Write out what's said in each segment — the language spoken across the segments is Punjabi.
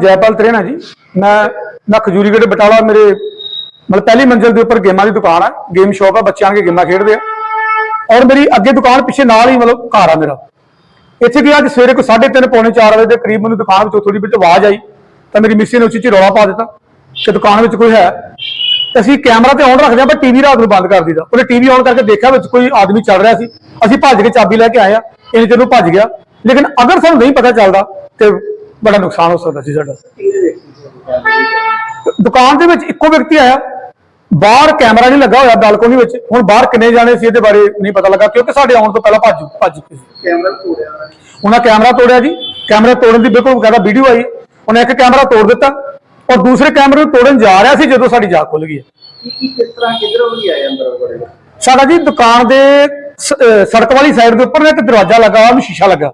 ਜੈਪਾਲ ਤਰੇਣਾ ਜੀ। ਮੈਂ ਮੈਂ ਖਜੂਰੀਗੜ੍ਹ ਬਟਾਲਾ ਮੇਰੇ ਮਤਲਬ ਪਹਿਲੀ ਮੰਜ਼ਿਲ ਦੇ ਉੱਪਰ ਗੇਮਾਂ ਦੀ ਦੁਕਾਨ ਹੈ ਗੇਮ ਸ਼ਾਪ ਆ, ਬੱਚਿਆਂ ਕੇ ਗੇਮਾਂ ਖੇਡਦੇ ਆ। ਔਰ ਮੇਰੀ ਅੱਗੇ ਦੁਕਾਨ ਪਿੱਛੇ ਨਾਲ ਹੀ ਮਤਲਬ ਘਰ ਆ ਮੇਰਾ। ਇੱਥੇ ਕੀ ਅੱਜ ਸਵੇਰੇ ਕੋਈ 3:30 ਪੌਣੇ 4 ਵਜੇ ਦੇ ਕਰੀਬ ਮੈਨੂੰ ਦੁਕਾਨ ਵਿੱਚੋਂ ਥੋੜੀ ਵਿੱਚ ਆਵਾਜ਼ ਆਈ, ਤਾਂ ਮੇਰੀ ਮਿਸੀ ਨੇ ਉੱਚੀ ਉੱਚੀ ਰੌਲਾ ਪਾ ਦਿੱਤਾ ਕਿ ਦੁਕਾਨ ਵਿੱਚ ਕੋਈ ਹੈ। ਅਸੀਂ ਕੈਮਰਾ ਤੇ ਆਨ ਰੱਖਦੇ ਆ ਪਰ ਟੀਵੀ ਰਾਤ ਨੂੰ ਬੰਦ ਕਰ ਦਿੱਤਾ ਉਹਨੇ ਟੀਵੀ ਆਨ ਕਰਕੇ ਦੇਖਿਆ ਵਿੱਚ ਕੋਈ ਆਦਮੀ ਚੱਲ ਰਿਹਾ ਸੀ। ਅਸੀਂ ਭੱਜ ਕੇ ਚਾਬੀ ਲੈ ਕੇ ਆਏ ਆ। ਇਹਨੇ ਜਦੋਂ ਭੱਜ ਗਿਆ। ਲੇਕਿਨ ਅਗਰ ਸਾਨੂੰ ਨਹੀਂ ਪਤਾ ਚੱਲਦਾ ਤੇ ਬੜਾ ਨੁਕਸਾਨ ਹੋ ਸਕਦਾ ਸੀ ਸਾਡਾ। ਦੁਕਾਨ? ਦੇ ਵਿੱਚ ਇੱਕੋ ਵਿਅਕਤੀ ਆਇਆ। ਬਾਹਰ ਕੈਮਰਾ ਨਹੀਂ ਲੱਗਾ ਹੋਇਆ ਬਾਲਕੋਨੀ ਵਿੱਚ। ਹੁਣ ਬਾਹਰ ਕਿੰਨੇ ਜਾਣੇ ਸੀ ਇਹਦੇ ਬਾਰੇ ਨਹੀਂ ਪਤਾ ਲੱਗਾ ਕਿਉਂਕਿ ਸਾਡੇ ਆਉਣ ਤੋਂ ਪਹਿਲਾਂ ਭੱਜ ਭੱਜ ਸੀ। ਕੈਮਰਾ ਤੋੜਿਆ ਉਹਨਾਂ ਕੈਮਰਾ ਤੋੜਿਆ ਜੀ। ਕੈਮਰਾ ਤੋੜਨ ਦੀ ਬਿਲਕੁਲ ਬਕਾਇਦਾ ਵੀਡੀਓ ਆਈ। ਉਹਨੇ ਇੱਕ ਕੈਮਰਾ ਤੋੜ ਦਿੱਤਾ ਔਰ ਦੂਸਰੇ ਕੈਮਰੇ ਨੂੰ ਤੋੜਨ ਜਾ ਰਿਹਾ ਸੀ ਜਦੋਂ ਸਾਡੀ ਜਾਗ ਖੁੱਲ ਗਈ ਕੀ ਕਿਸ ਤਰ੍ਹਾਂ ਕਿਧਰੋਂ ਵੀ ਆਏ ਅੰਦਰ ਬੜੇ ਸਾਡਾ ਜੀ ਦੁਕਾਨ ਦੇ ਸੜਕ ਵਾਲੀ ਸਾਈਡ ਦੇ ਉੱਪਰ ਇੱਕ ਦਰਵਾਜ਼ਾ ਲੱਗਾ ਹੋਇਆ ਉਹਨੂੰ ਸ਼ੀਸ਼ਾ ਲੱਗਾ।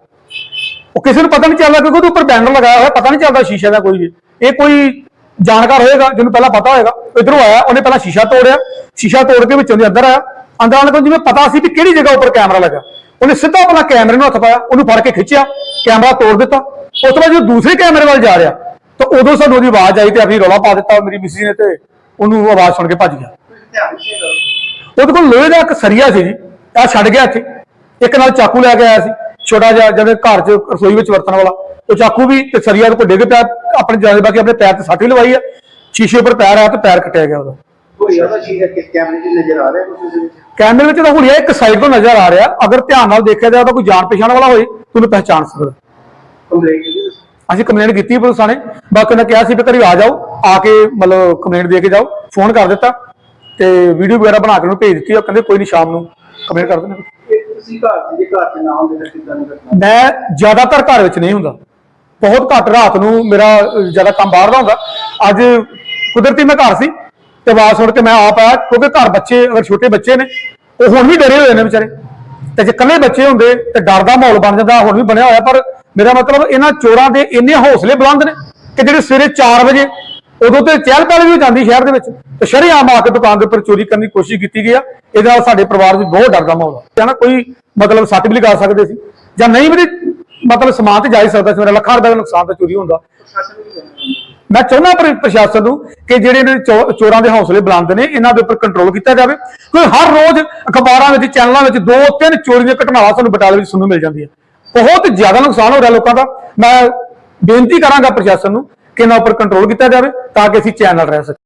ਉਹ ਕਿਸੇ ਨੂੰ ਪਤਾ ਨਹੀਂ ਚੱਲਦਾ ਕਿਉਂਕਿ ਉਹਦੇ ਉੱਪਰ ਬੈਨਰ ਲਗਾਇਆ ਹੋਇਆ, ਪਤਾ ਨਹੀਂ ਚੱਲਦਾ ਸ਼ੀਸ਼ੇ ਦਾ ਕੋਈ ਵੀ। ਇਹ ਕੋਈ ਜਾਣਕਾਰ ਹੋਏਗਾ, ਜਿਹਨੂੰ ਪਹਿਲਾਂ ਪਤਾ ਹੋਏਗਾ। ਇਧਰੋਂ ਆਇਆ, ਉਹਨੇ ਪਹਿਲਾਂ ਸ਼ੀਸ਼ਾ ਤੋੜਿਆ, ਸ਼ੀਸ਼ਾ ਤੋੜ ਕੇ ਵਿੱਚੋਂ ਦੀ ਅੰਦਰ ਆਇਆ। ਅੰਦਰ ਆਣ ਕੇ ਜਿਵੇਂ ਪਤਾ ਸੀ ਵੀ ਕਿਹੜੀ ਜਗ੍ਹਾ ਉੱਪਰ ਕੈਮਰਾ ਲੱਗਾ। ਉਹਨੇ ਸਿੱਧਾ ਆਪਣਾ ਕੈਮਰੇ ਨੂੰ ਹੱਥ ਪਾਇਆ, ਉਹਨੂੰ ਫੜ ਕੇ ਖਿੱਚਿਆ, ਕੈਮਰਾ ਤੋੜ ਦਿੱਤਾ। ਉਸ ਤੋਂ ਬਾਅਦ ਜਦੋਂ ਦੂਸਰੇ ਕੈਮਰੇ ਵੱਲ ਜਾ ਰਿਹਾ, ਤਾਂ ਉਦੋਂ ਸਾਨੂੰ ਉਹਦੀ ਆਵਾਜ਼ ਆਈ ਤੇ ਆਪਣੀ ਰੌਲਾ ਪਾ ਦਿੱਤਾ, ਮੇਰੀ ਮਿਸੀ ਨੇ ਤੇ ਉਹਨੂੰ ਆਵਾਜ਼ ਸੁਣ ਕੇ ਭੱਜ ਗਿਆ। ਉਹਦੇ ਕੋਲ ਲੋਹੇ ਦਾ ਇੱਕ ਸਰੀਆ ਸੀ ਜੀ ਆ ਛੱਡ ਗਿਆ ਇੱਥੇ। ਇੱਕ ਨਾਲ ਚਾਕੂ ਲੈ ਕੇ ਆਇਆ ਸੀ। ਛੋਟਾ ਜਿਹਾ ਜਿਵੇਂ ਘਰ 'ਚ ਰਸੋਈ ਵਿੱਚ ਵਰਤਣ ਵਾਲਾ ਉਹ ਚਾਕੂ ਵੀ ਤੇ ਸਰੀਆ ਕੋਲ ਡਿੱਗ ਪਿਆ ਆਪਣੇ ਜਾਨ ਬਾਕੀ ਆਪਣੇ ਪੈਰ ਤੇ ਸੱਟ ਵੀ ਲਵਾਈ ਆ ਸ਼ੀਸ਼ੇ ਉੱਪਰ ਪੈਰ ਆਇਆ ਤੇ ਪੈਰ ਕੱਟਿਆ ਗਿਆ ਉਹਦਾ। ਕੋਈ ਉਹਦਾ ਚੀਜ਼ ਹੈ ਕਿ ਕੈਮਰੇ 'ਚ ਨਜ਼ਰ ਆ ਰਿਹਾ ਕੁਝ ਵਿੱਚ? ਕੈਮਰੇ ਵਿੱਚ ਤਾਂ ਹੁਲੀਆ ਇੱਕ ਸਾਈਡ ਤੋਂ ਨਜ਼ਰ ਆ ਰਿਹਾ ਅਗਰ ਧਿਆਨ ਨਾਲ ਦੇਖਿਆ ਜਾਏ ਤਾਂ ਕੋਈ ਜਾਣ ਪਛਾਣ ਵਾਲਾ ਹੋਏ ਤੁਹਾਨੂੰ ਪਹਿਚਾਣ ਸਕਦਾ। ਕੰਪਲੇਂਟ ਕੀਤੀ ਤੁਸੀਂ? ਅਸੀਂ ਕੰਪਲੇਂਟ ਕੀਤੀ ਪੁਲਿਸ ਥਾਣੇ ਬਾਕੀ ਉਹਨੇ ਕਿਹਾ ਸੀ ਵੀ ਘਰੇ ਆ ਜਾਓ ਆ ਕੇ ਮਤਲਬ ਕੰਪਲੇਂਟ ਦੇ ਕੇ ਜਾਓ ਫੋਨ ਕਰ ਦਿੱਤਾ ਤੇ ਵੀਡੀਓ ਵਗੈਰਾ ਬਣਾ ਕੇ ਉਹਨੂੰ ਭੇਜ ਦਿੱਤੀ ਉਹ ਕਹਿੰਦੇ ਕੋਈ ਨਹੀਂ ਸ਼ਾਮ ਨੂੰ ਕੰਪਲੇਂਟ ਕਰ ਦੇਣਾ ਤੁਸੀਂ ਘਰ 'ਚ ਜੇ ਘਰ 'ਚ ਨਾ ਹੁੰਦੇ ਤਾਂ ਕਿੱਦਾਂ ਨਹੀਂ ਕਰਨਾ ਮੈਂ ਜ਼ਿਆਦਾਤਰ ਘਰ ਵਿੱਚ ਨਹੀਂ ਹੁੰਦਾ। ਬਹੁਤ ਘੱਟ ਰਾਤ ਨੂੰ ਮੇਰਾ ਅਹ, ਜ਼ਿਆਦਾ ਕੰਮ ਬਾਹਰ ਦਾ ਹੁੰਦਾ। ਅੱਜ ਕੁਦਰਤੀ ਮੈਂ ਘਰ ਸੀ ਤੇ ਆਵਾਜ਼ ਸੁਣ ਕੇ ਮੈਂ ਆਪ ਆਇਆ ਕਿਉਂਕਿ ਘਰ ਬੱਚੇ ਅਗਰ ਛੋਟੇ ਬੱਚੇ ਨੇ ਉਹ ਹੁਣ ਵੀ ਡਰੇ ਹੋਏ ਨੇ ਵਿਚਾਰੇ। ਤੇ ਜੇ ਇਕੱਲੇ ਬੱਚੇ ਹੁੰਦੇ ਤੇ ਡਰ ਦਾ ਮਾਹੌਲ ਬਣ ਜਾਂਦਾ ਹੁਣ ਵੀ ਬਣਿਆ ਹੋਇਆ ਪਰ ਮੇਰਾ ਮਤਲਬ ਇਹਨਾਂ ਚੋਰਾਂ ਦੇ ਇੰਨੇ ਹੌਸਲੇ ਬੁਲੰਦ ਨੇ ਕਿ ਜਿਹੜੇ ਸਵੇਰੇ 4 ਵਜੇ ਉਦੋਂ ਤੇ ਚਹਿਲ ਪਹਿਲ ਵੀ ਜਾਂਦੀ ਸ਼ਹਿਰ ਦੇ ਵਿੱਚ। ਤੇ ਸ਼ਰੇਆਮ ਆ ਕੇ ਦੁਕਾਨ ਦੇ ਉੱਪਰ ਚੋਰੀ ਕਰਨ ਦੀ ਕੋਸ਼ਿਸ਼ ਕੀਤੀ ਗਈ ਆ। ਇਹਦੇ ਨਾਲ ਸਾਡੇ ਪਰਿਵਾਰ ਵਿੱਚ ਬਹੁਤ ਡਰ ਦਾ ਮਾਹੌਲ ਆ। ਨਾ ਕੋਈ ਮਤਲਬ ਸੱਟ ਵੀ ਲਗਾ ਸਕਦੇ ਸੀ, ਜਾਂ ਨਹੀਂ ਵੀ ਮਤਲਬ ਸਮਾਨ ਤੇ ਜਾ ਹੀ ਸਕਦਾ ਸੀ, ਮੇਰਾ ਲੱਖਾਂ ਰੁਪਏ ਦਾ ਨੁਕਸਾਨ ਤਾਂ ਚੋਰੀ ਹੁੰਦਾ। ਮੈਂ ਚਾਹੁੰਦਾ ਪਰ ਪ੍ਰਸ਼ਾਸਨ ਨੂੰ ਕਿ ਜਿਹੜੇ ਇਹਨਾਂ ਚੋ- ਚੋਰਾਂ ਦੇ ਹੌਸਲੇ ਬੁਲੰਦ ਨੇ, ਇਹਨਾਂ ਦੇ ਉੱਪਰ ਕੰਟਰੋਲ ਕੀਤਾ ਜਾਵੇ। ਕਿਉਂਕਿ ਹਰ ਰੋਜ਼ ਅਖਬਾਰਾਂ ਵਿੱਚ, ਚੈਨਲਾਂ ਵਿੱਚ ਦੋ ਤਿੰਨ ਚੋਰੀ ਦੀਆਂ ਘਟਨਾਵਾਂ ਸਾਨੂੰ ਬਟਾਲੇ ਵਿੱਚ ਸੁਣਨ ਨੂੰ ਮਿਲ ਜਾਂਦੀਆਂ। ਬਹੁਤ ਜ਼ਿਆਦਾ ਨੁਕਸਾਨ ਹੋ ਰਿਹਾ ਲੋਕਾਂ ਦਾ। ਮੈਂ ਬੇਨਤੀ ਕਰਾਂਗਾ ਪ੍ਰਸ਼ਾਸਨ ਨੂੰ ਕਿ ਇਹਨਾਂ ਉੱਪਰ ਕੰਟਰੋਲ ਕੀਤਾ ਜਾਵੇ ਤਾਂ ਕਿ ਅਸੀਂ ਚੈਨਲ ਰਹਿ ਸਕੀਏ।